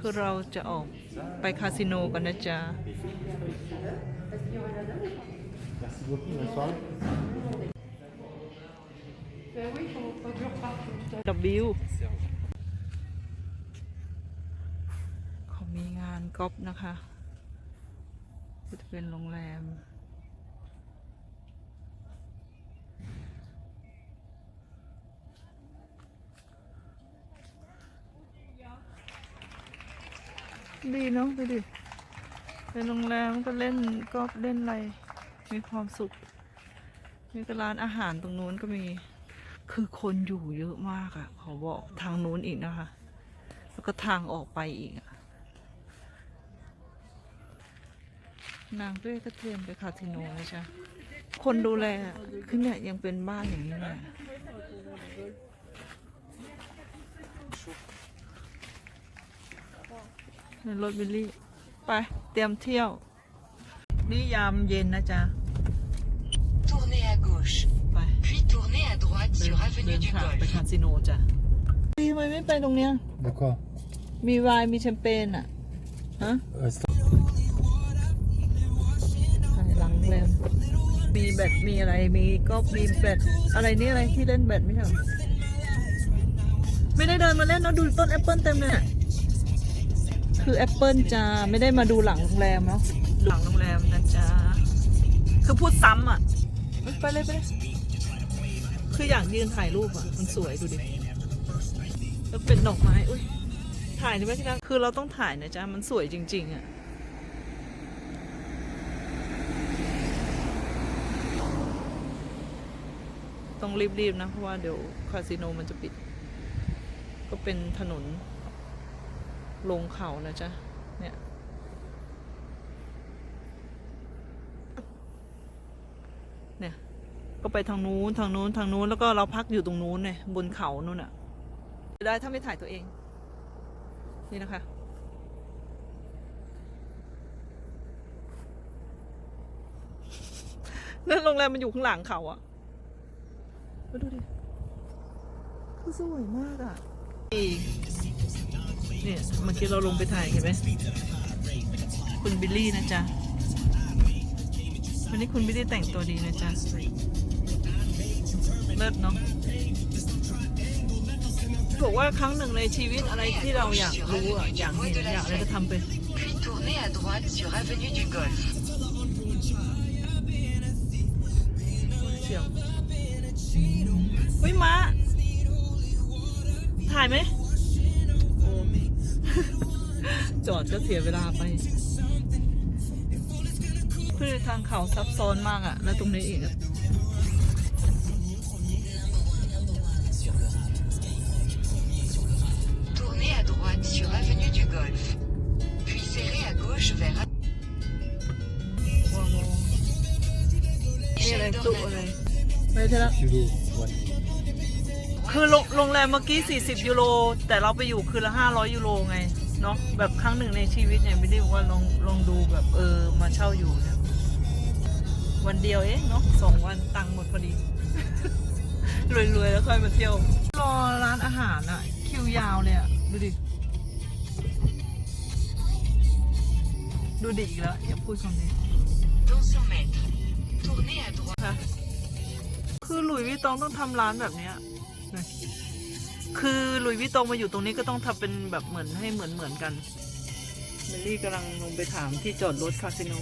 คือเราจะออกไปคาสิโนกันนะจ๊ะ Merci beaucoup, bonne soirée. W เขามีงานก๊อฟนะคะก็จะเป็นโรงแรม ดีเนาะดูดิเป็นโรงแรมก็เล่นกอล์ฟเล่นอะไร มีความสุข มีร้านอาหารตรงนู้นก็มี คือคนอยู่เยอะมากอะ่ะขาบอกทางนู้นอีกนะคะ แล้วก็ทางออกไปอีกอนางด้วยก็เตรียมไปคาสิโนนะจ๊ะคนดูแลคือเนี่ยยังเป็นบ้านอย่างนี้เลย ในรถบิลลี่ ไป เตรียมเที่ยว นี่ยามเย็นนะจ๊ะ Tournez à gauche, ไป puis tournez à droite เดิน sur เดิ Avenue น du ทางไป Golfe. คาสิโนจ้ะดีทำไมไม่ไปตรงเนี้ย D'accord. มีไวน์มีแชมเปญอะ ฮะ Euh, c'est- ถ่ายหลังแรมมีแบตมีอะไรมีก็มีแบตอะไรนี่อะไรที่เล่นแบตไม่ใช่เหรอไม่ได้เดินมาเล่นเนอะดูต้นแอปเปิลเต็มเลยอะ คือแอปเปิลจะไม่ได้มาดูหลังโรงแรมเนาะดูหลังโรงแรมนะจ๊ะคือพูดซ้ำอะ ไปเลยไปเลยคืออยากยืนถ่ายรูปอะ มันสวยดูดิแล้วเป็นดอกไม้อุ้ยถ่ายได้ไหมที่รักคือเราต้องถ่ายนะจ๊ะ มันสวยจริง ๆ อะต้องรีบ ๆ นะ เพราะว่าเดี๋ยวคาสิโนมันจะปิด ก็เป็นถนน ลงเขานะจ๊ะ เนี่ย เนี่ย ก็ไปทางนู้น ทางนู้น ทางนู้น แล้วก็เราพักอยู่ตรงนู้นเนี่ยบนเขานู่นอะได้ถ้าไม่ถ่ายตัวเอง นี่นะคะ นั่นโรงแรมมันอยู่ข้างหลังเขาอะมาดูดิ คือสวยมากอะ เนี่ยเมื่อกี้เราลงไปถ่ายเห็นไหมคุณบิลลี่นะจ๊ะ วันนี้คุณบิลลี่แต่งตัวดีนะจ๊ะ เลิศเนาะบอกว่าครั้งหนึ่งในชีวิตอะไรที่เราอยากรู้อะอยากเห็นอยากอะไรก็ทำไป tournez à droite sur Avenue du Golf. เฮ้ยม้าถ่ายไหม จอดก็เสียเวลาไปคือทางเขาซับซ้อนมากอะแล้วตรงนี้อีกอะ Tournez à droite sur Avenue du Golfe, puis serrez à gauche vers ว้าวนี่อะไร Michel ตุอะไร Dornano. ไม่ใช่ละ Kilo, ouais. คือโรงโรงแรมเมื่อกี้ 40 ยูโร แต่เราไปอยู่คืนละ 500 ยูโรไง เนาะแบบครั้งหนึ่งในชีวิตเนี่ยไม่ได้บอกว่าลองลองดูแบบเออมาเช่าอยู่เนี่ยวันเดียวเองเนาะสองวันตังค์หมดพอดี รวยๆ แล้วค่อยมาเที่ยว รอร้านอาหารอะคิวยาวเลยอะดูดิ ดูดิอีกแล้ว อย่าพูดคำนี้200 mètres. Tournez à droite. ค่ะคือหลุยส์วิตตองต้องทำร้านแบบเนี้ย นะคือหลุยส์วิตตองมาอยู่ตรงนี้ก็ต้องทำเป็นแบบเหมือนให้เหมือนเหมือนกันเมลลี่กำลังลงไปถามที่จอดรถคาสิโน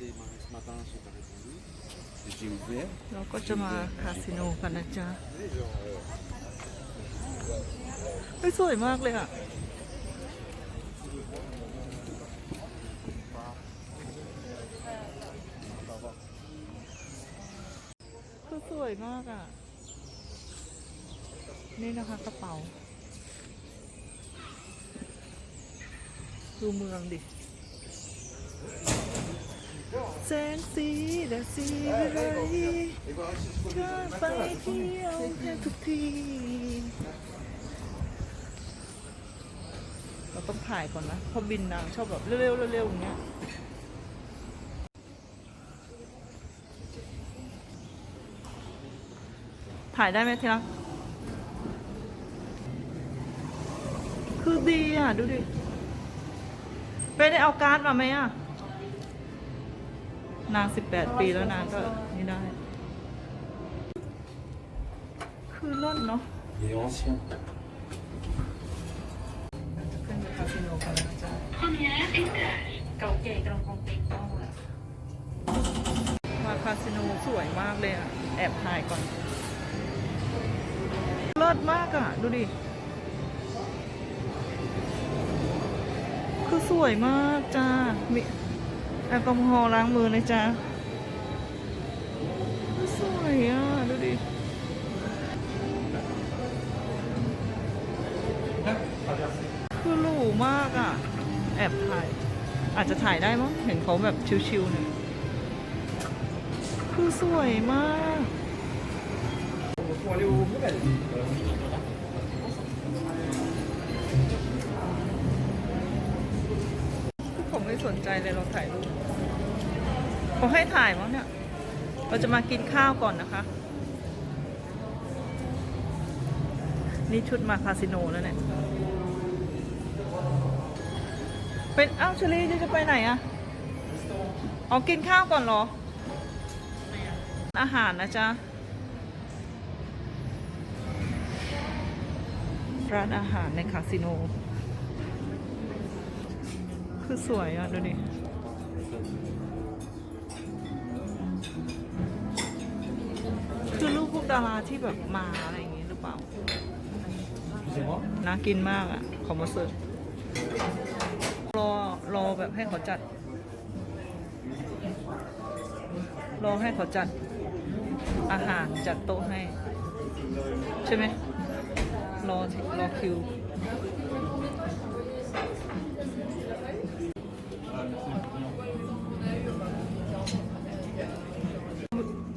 démarré ce matin, j'ai pas répondu. J'ai ouvert. เราก็จะมาคาสิโนกันนะจ๊ะเฮ้ยสวยมากเลยอะ คือส วยมากอะ นี่นะคะกระเป๋า ดูเมืองดิแสงสีและสีวิไลเชิญไปเที่ยวแค่ทุกที เราต้องถ่ายก่อนนะเพราะบินนางชอบแบบเร็วๆเร็วๆอย่างเงี้ย ถ่ายได้ไหมทีละคือดีอะ ดูดิไปได้เอาการ์ดมาไหมอะ นางสิบแปดปีแล้วนางก็นี่ได้ คือร่นเนาะ Il est ancien. ขึ้นคาสิโนกันแล้วจ้ะเก่าแก่กำลังคงเป็นต้องแล้วมาคาสิโนสวยมากเลยอะ แอบถ่ายก่อน เลิศมากอะ ดูดิ คือสวยมากจ้า มีแอลกอฮอล์ล้างมือเลยจ้าสวยอะ ดูดิคือหรูมากอะ แอบถ่าย อาจจะถ่ายได้มั้ง เห็นเขาแบบชิวๆหน่ย คือสวยมาก เขาให้ถ่ายมั้งเนี่ย เราจะมากินข้าวก่อนนะคะ นี่ชุดมาคาสิโนแล้วเนี่ย เป็นอ้าวเชลีจะไปไหนอะอ๋อกินข้าวก่อนเหรอ อาหารนะจ๊ะ ร้านอาหารในคาสิโน คือสวยอะ ดูดิ ดาราที่แบบมาอะไรอย่างงี้หรือเปล่า Excusez-moi น่ากินมากอะขอมาเสิร์ฟรอรอแบบให้เขาจัด รอให้เขาจัด อาหารจัดโต๊ะให้ ใช่ไหมรอรอคิว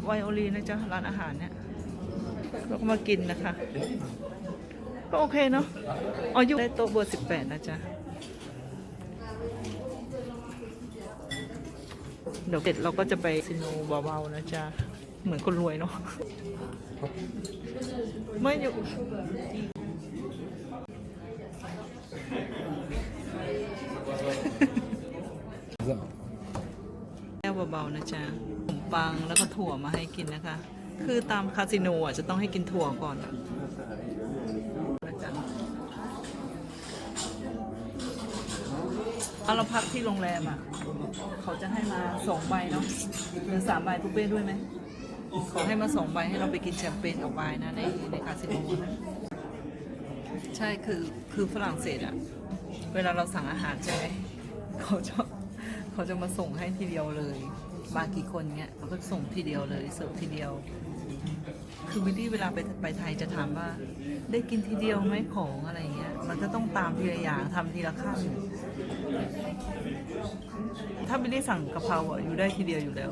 ไวโอลีนนะจ๊ะ ร้านอาหารเนี่ย เราก็มากินนะคะ ก็โอเคเนาะอ๋ออยู่ได้โต๊ะเบอร์สิบแปดนะจ๊ะเดี๋ยวเสร็จเราก็จะไปซิโนเบาๆนะจ๊ะ เหมือนคนรวยเนาะไม่อยู่แก้วเบาๆนะจ๊ะขนมปังแล้วก็ถั่วมาให้กินนะคะ คือตามคาสิโนอะจะต้องให้กินถั่วก่อนอะเอาเราพักที่โรงแรมอะ เขาจะให้มาสองใบเนาะหรือสามใบทุกเป้ด้วยไหมขอให้มาสองใบให้เราไปกินแชมเปญกับไวน์นะในในคาสิโนนะใช่คือคือฝรั่งเศสอะ เวลาเราสั่งอาหารใช่ไหมเขาจะเขาจะมาส่งให้ทีเดียวเลยมากี่คนเงี้ยเขาก็ส่งทีเดียวเลยเสิร์ฟทีเดียว คือวิลลี่เวลาไปไปไทยจะถามว่า ได้กินทีเดียวไหมของอะไรเงี้ย มันก็ต้องตามทีละอย่างทำทีละขั้นถ้าวิลลี่สั่งกะเพราอะอยู่ได้ทีเดียวอยู่แล้ว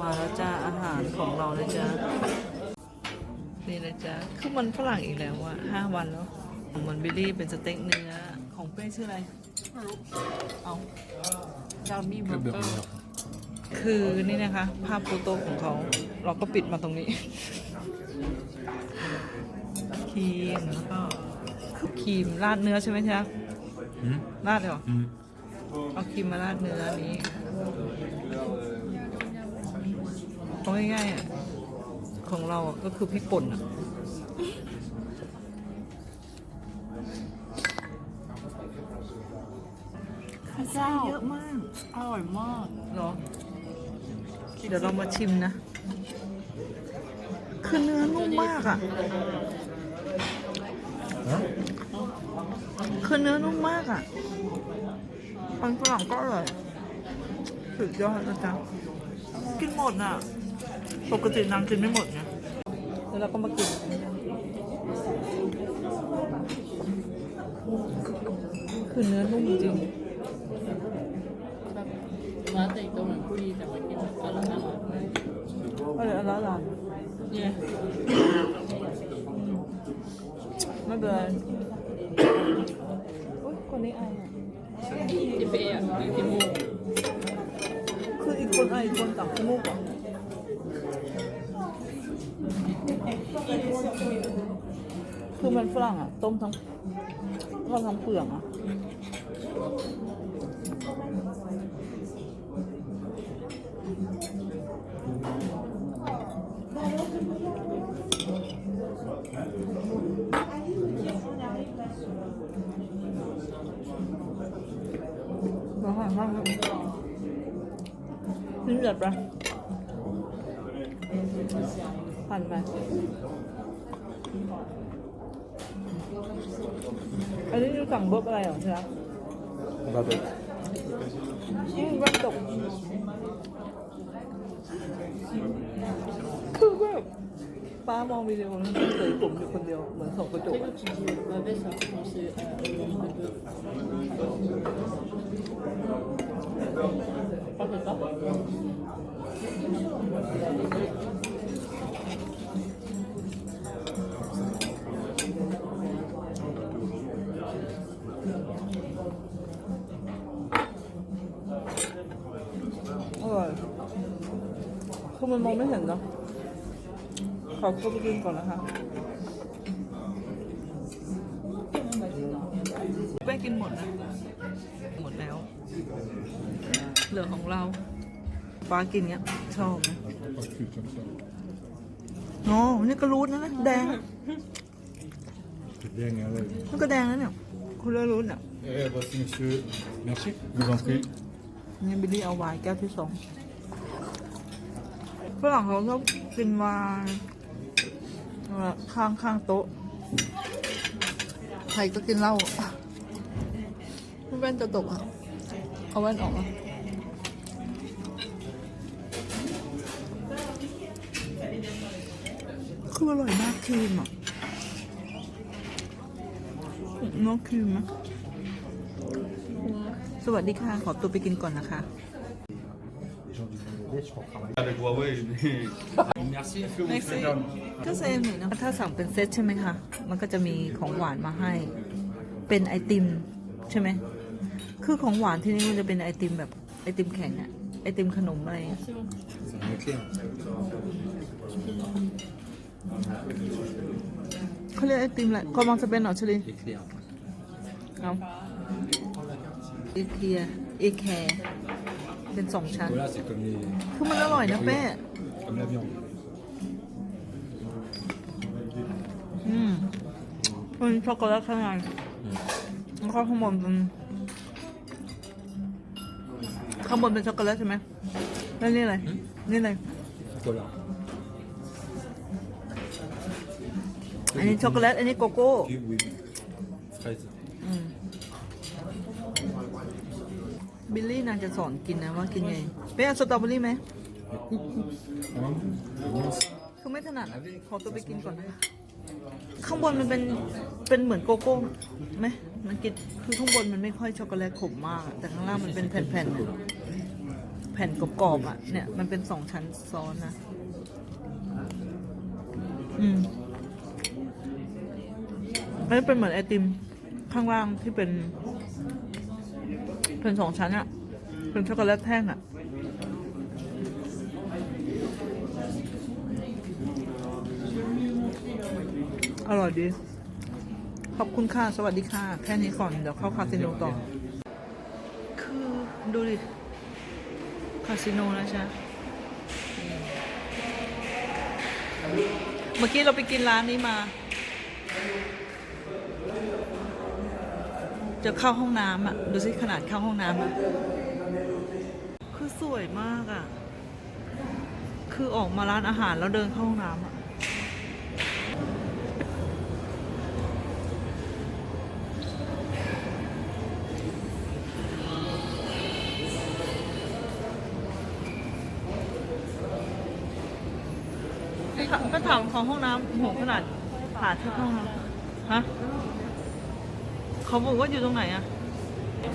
มาแล้วจ้าอาหารของเราเลยจ้านี่นะจ๊ะคือมันฝรั่งอีกแล้วอะห้าวันแล้วมันบิลลี่เป็นสเต็กเนื้อของเป้ชื่ออะไร เอาดามี่เบอร์เกอร์ คือนี่นะคะภาพโฟโต้ของเขา เราก็ปิดมาตรงนี้ครีมแล้วก็คือครีมราดเนื้อใช่ไหมจ๊ะ Hmm ราดเลยเหรอ Hmm เอาครีมมาราดเนื้ออันนี้เอาง่ายๆอะของเราอะก็คือพริกป่นอะข้าวเจ้าเยอะมาก อร่อยมากเหรอ เดี๋ยวเรามาชิมนะ คือเนื้อนุ่มมากอะ คือเนื้อนุ่มมากอะปันฝรั่งก็อร่อยสุดยอดนะจ๊ะกินหมดอะ ปกตินางกินไม่หมดไงแล้วเราก็มากินคือเนื้อนุ่มจริง แบบมาแต่ตัวเหมือนผู้ ดีแต่ว่ากินอร่อยอร่อยอร่อยอร่อยอร่อยเนี่ย ไม่เป็นไรอุ๊ยคนนี้ไออะที่เป๊ะอะหรือที่มูกคืออีกคนไออีกคนตักขี้มูกอะคือมันฝรั่งอะ ต้มทั้งทอดทั้งเปลือกอะ ร้อนมากครับนี่เดือดปะผ่านไปอันนี้ยูสั่งเบิร์บอะไรเหรอใช่ไหม Babette. อืมแว่นตกคือแบบป้ามองวิดีโอแล้วมันเสยผมอยู่คนเดียว เหมือนส่องกระจก 볼 까? 어 이. 그러면 먹으면 된 다. 갖고 드린 거라 하. ไปกินหมดนะ เหลือของเราฟ้ากินเงี้ยชอบนะอ๋อนี่ก็รู้นะนะแดง C'est bien, allez. มันก็แดงนะเนี่ยคุณเลยรู้เนี่ย Eh, voici monsieur. Merci. Je vous en prie. นี่บิลลี่เอาไวน์แก้วที่สองฝรั่งเขาชอบกินไวน์เอาละข้างข้างโต๊ะใครก็กินเหล้าแว่นจะตกอะ เอาแว่นออกอะ คืออร่อยมากครีมอะเน้องครีมนะสวัสดีค่ะ ขอตัวไปกินก่อนนะคะ Avec Huawei, mais. Merci. Est-ce que vous Merci. faites un- ก็เซมนี่นะถ้าสั่งเป็นเซตใช่ไหมคะ มันก็จะมีของหวานมาให้ เป็นไอติมใช่ไหม คือของหวานที่นี่มันจะเป็นไอติมแบบไอติมแข็งอะไอติมขนมอะไร C'est un éclair. เขาเรียกไอติมอะไรคอมองจะเป็นเหรอชลี Éclair. เอาเอเคียเอแคร์เป็นสองชั้น Voilà, c'est comme les. คือมันอร่อยนะเป้ Comme la viande. อืมเป็นช็อกโกแลตข้างในแล้วก็ข้างบนเป็นข้างบนเป็นช็อกโกแลตใช่ไหมแล้วนี่อะไร นี่อะไร Voilà. อันนี้ช็อกโกแลต อันนี้โกโก้ บิลลี่นางจะสอนกินนะว่ากินไงเป้เอสตรอเบอรี่ไหม คือไม่ถนัดอะขอตัวไปกินก่อนนะข้างบนมันเป็นเป็นเหมือนโกโก้ไหมมันกินคือข้างบนมันไม่ค่อยช็อกโกแลตขมมากอะแต่ข้างล่างมันเป็นแผ่นๆอะแผ่นกรอบๆอะเนี่ยมันเป็นสองชั้นซ้อนนะ อืม มันเป็นเหมือนไอติมข้างล่างที่เป็น เป็นสองชั้นอะเป็นช็อกโกแลตแท่งอะอร่อยดี ขอบคุณค่ะ สวัสดีค่ะ แค่นี้ก่อน เดี๋ยวเข้าคาสิโนต่อ คือดูดิ คาสิโนนะจ๊ะเมื่อกี้เราไปกินร้านนี้มา จะเข้าห้องน้ำอะ ดูสิขนาดเข้าห้องน้ำอะ คือสวยมากอะ คือออกมาร้านอาหารแล้วเดินเข้าห้องน้ำอะ ก็ถามของห้องน้ำโหขนาดผ่าที่ห้องน้ำฮะ เขาบอกว่าอยู่ตรงไหนอะ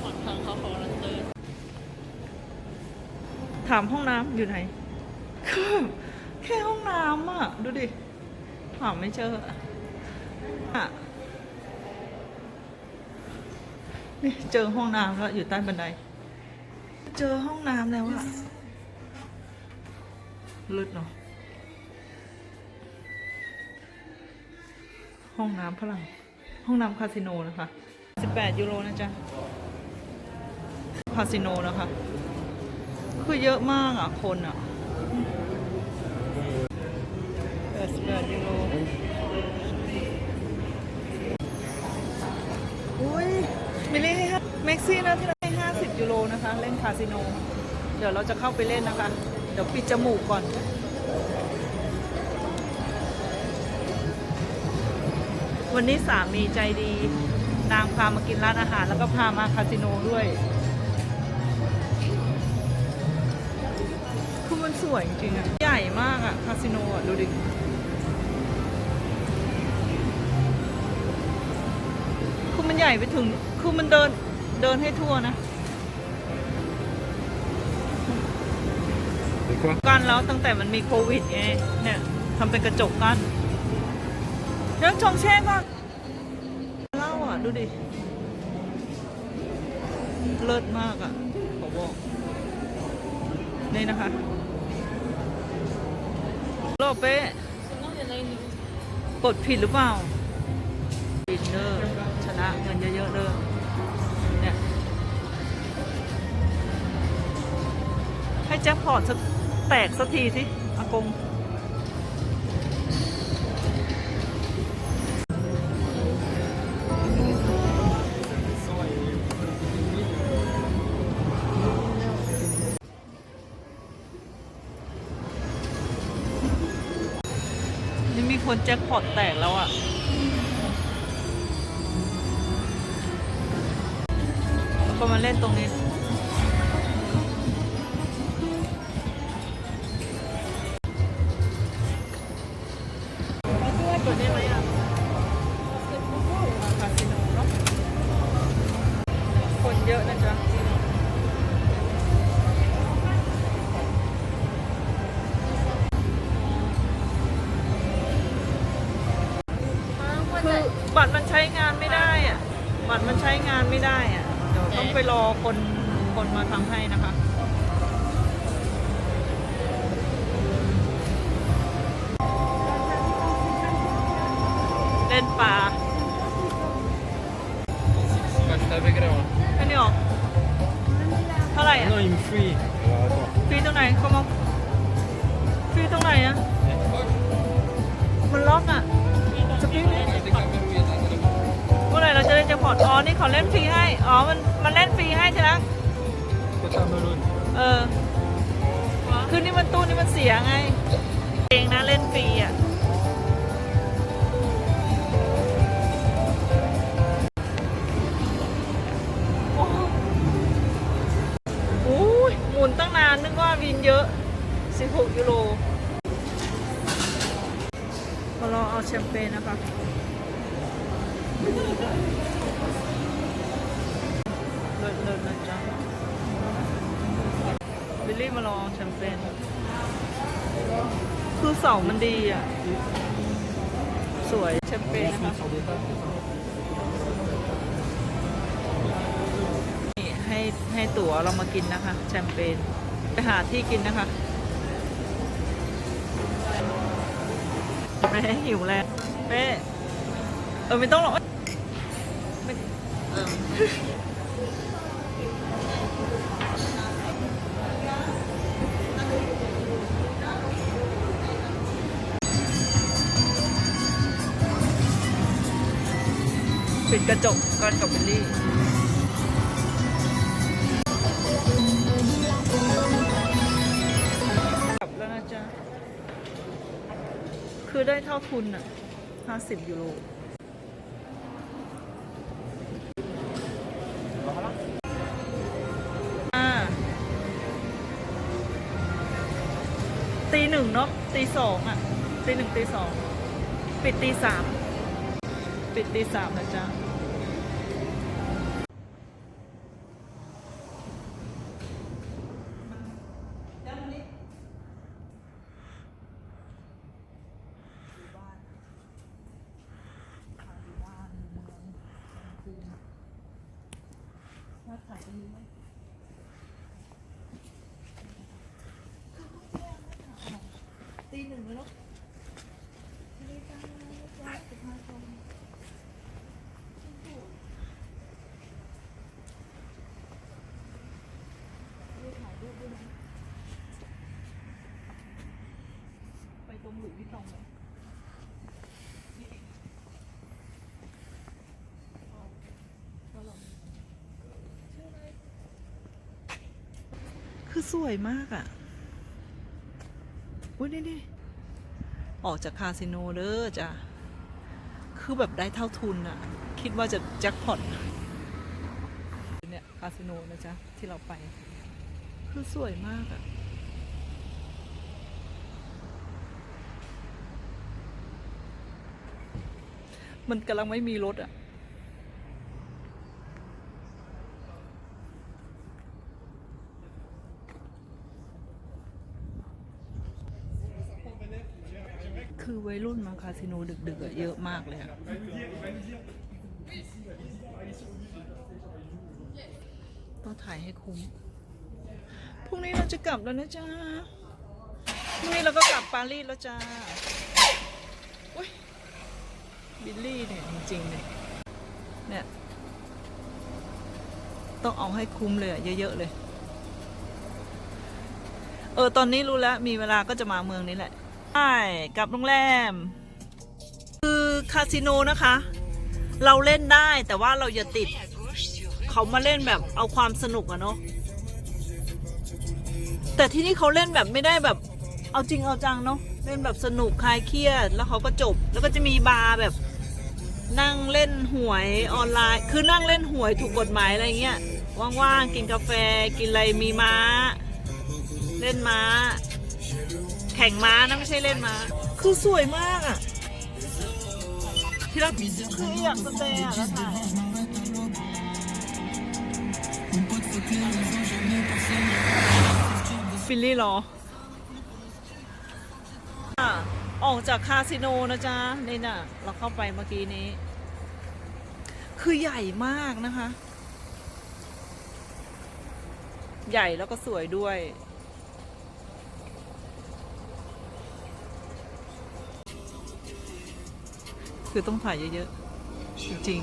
ฝั่งทางเขาเขากำลังเดินถามห้องน้ำอยู่ไหนคือแค่ห้องน้ำอะดูดิหาไม่เจออะนี่เจอห้องน้ำแล้วอยู่ใต้บันได เจอห้องน้ำแล้วอะลึดเนาะห้องน้ำพลัง ห้องน้ำคาสิโนนะคะ 18ยูโรนะจ๊ะ คาสิโนนะคะ คือเยอะมากอะ คนอะ18ยูโรอุ้ยมิลลี่ให้แม็กซี่นะที่ให้ห้าสิบยูโรนะคะ เล่นคาสิโน เดี๋ยวเราจะเข้าไปเล่นนะคะ เดี๋ยวปิดจมูกก่อนวันนี้สามีใจดี นางพามากินร้านอาหาร แล้วก็พามาคาสิโนด้วย คือมันสวยจริงๆอะใหญ่มากอะคาสิโนอะดูดิคือมันใหญ่ไปถึง คือมันเดินเดินให้ทั่วนะ กั้นแล้วตั้งแต่มันมีโควิดไงเนี่ยทำเป็นกระจกกั้นเรื่องชงเช่ก่อน ดูดิ เลิศมากอะขอบอก นี่นะคะโลเป้กดผิดหรือเปล่าบินเนอร์ชนะเงินเยอะๆเลยเนี่ยให้แจ็คพอตสักแตกสักทีสิอากง แจ็คพอตแตกแล้วอะ บัตรมันใช้งานไม่ได้อะเดี๋ยวต้องไปรอคนคนมาทำให้นะคะ เล่นปลา เขาเล่นฟรีให้ อ๋อ มันมันเล่นฟรีให้ใช่ไหม Quota melon. เออ คือนี่มันตู้นี่มันเสียไง เองนะเล่นฟรีอะ โอ้โหหมุนตั้งนานนึกว่าวินเยอะ 16 ยูโรมาลองเอาแชมเปญนะคะเลิศเลิศนะจ๊ะบิลลี่มาลองแชมเปญคือเสามันดีอะ สวยแชมเปญนะคะนี่ให้ให้ตั๋วเรามากินนะคะ แชมเปญไปหาที่กินนะคะไม่ห้หิวแล้วเป้เออ ไม่ต้องหรอกไม่เออ ปิดกระจกก่อนกับบิลลี่กลับแล้วนะจ๊ะ คือได้เท่าทุนอะ50ยูโรอ่าตีหนึ่งเนาะตีสองอะตีหนึ่งตีสอง ปิดตีสาม ปิดตีสามนะจ๊ะตีหนึ่งเลยเนาะ ลุยส์วิตตองเลย คือสวยมากอะอุ้ยนี่นี่ออกจากคาสิโนเด้อจ้ะ คือแบบได้เท่าทุนอะ คิดว่าจะแจ็คพอตเนี่ยคาสิโนนะจ๊ะ ที่เราไป คือสวยมากอะ มันกำลังไม่มีรถอะคือวัยรุ่นมาคาสิโนดึกๆเยอะมากเลยอะต้องถ่ายให้คุ้ม พรุ่งนี้เราจะกลับแล้วนะจ๊ะ พรุ่งนี้เราก็กลับปารีสแล้วจ้า บิลลี่เนี่ยจริงๆเนี่ยเนี่ย ต้องเอาให้คุ้มเลยอะเยอะๆเลย เออ ตอนนี้รู้แล้ว มีเวลาก็จะมาเมืองนี้แหละใช่กลับโรงแรม คือคาสิโนนะคะ เราเล่นได้แต่ว่าเราอย่าติด เขามาเล่นแบบเอาความสนุกอะเนาะแต่ที่นี่เขาเล่นแบบไม่ได้แบบ เอาจริงเอาจังเนาะเล่นแบบสนุกคลายเครียด แล้วเขาก็จบ แล้วก็จะมีบาร์แบบ นั่งเล่นหวยออนไลน์ คือนั่งเล่นหวยถูกกฎหมายอะไรเงี้ย ว่างๆ กินกาแฟ กินอะไรมีม้า เล่นม้า แข่งม้านะไม่ใช่เล่นม้า คือสวยมากอะที่เราคืออยากสเตย์อะแล้วถ่ายฟิลลี่เหรอ ออกจากคาสิโนนะจ๊ะนี่น่ะ เราเข้าไปเมื่อกี้นี้ คือใหญ่มากนะคะ ใหญ่แล้วก็สวยด้วย คือต้องถ่ายเยอะๆ จริง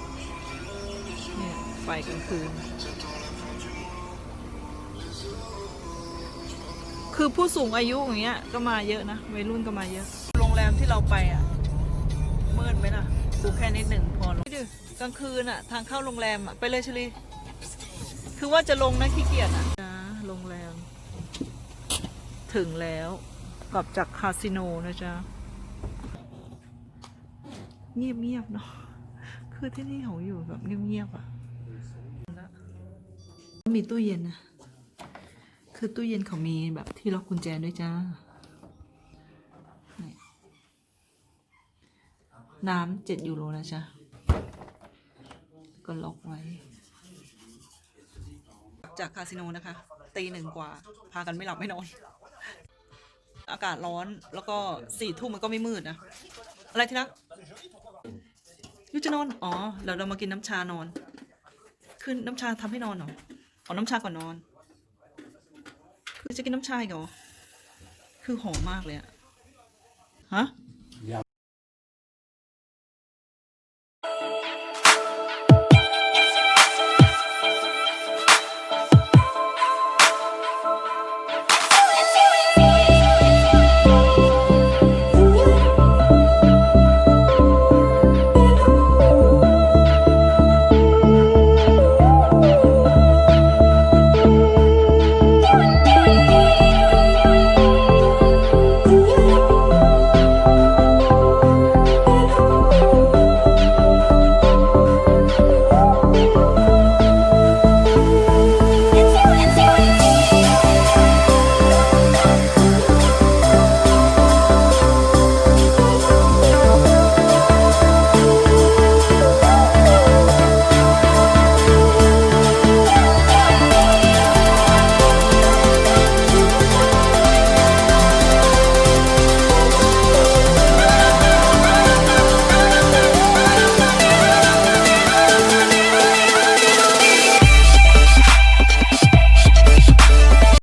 ๆเนี่ยไฟกลางคืน คือผู้สูงอายุอย่างเงี้ยก็มาเยอะนะวัยรุ่นก็มาเยอะ โรงแรมที่เราไปอะมืดไหมล่ะดูแค่นิดหนึ่งพอหรอกนี่ดิกลางคืนอะ ทางเข้าโรงแรมอะ ไปเลยชลี คือว่าจะลงนะขี้เกียจอะนะโรงแรม ถึงแล้วกลับจากคาสิโนนะจ๊ะ เงียบๆเนาะคือที่นี่เขาอยู่แบบเงียบๆอะมีตู้เย็นนะ คือตู้เย็นเขามีแบบที่ล็อกกุญแจด้วยจ้า น้ำเจ็ดยูโรนะจ๊ะ ก็ล็อกไว้ จากคาสิโนนะคะ ตีหนึ่งกว่า พากันไม่หลับไม่นอน อากาศร้อนแล้วก็สี่ทุ่มมันก็ไม่มืดนะ อะไรที่รักยูจะนอน อ๋อเดี๋ยวเรามากินน้ำชานอน คือน้ำชาทำให้นอนเหรอเอน้ำชาก่อนนอน คือจะกินน้ำชาอีกเหรอ คือหอมมากเลยอะฮะ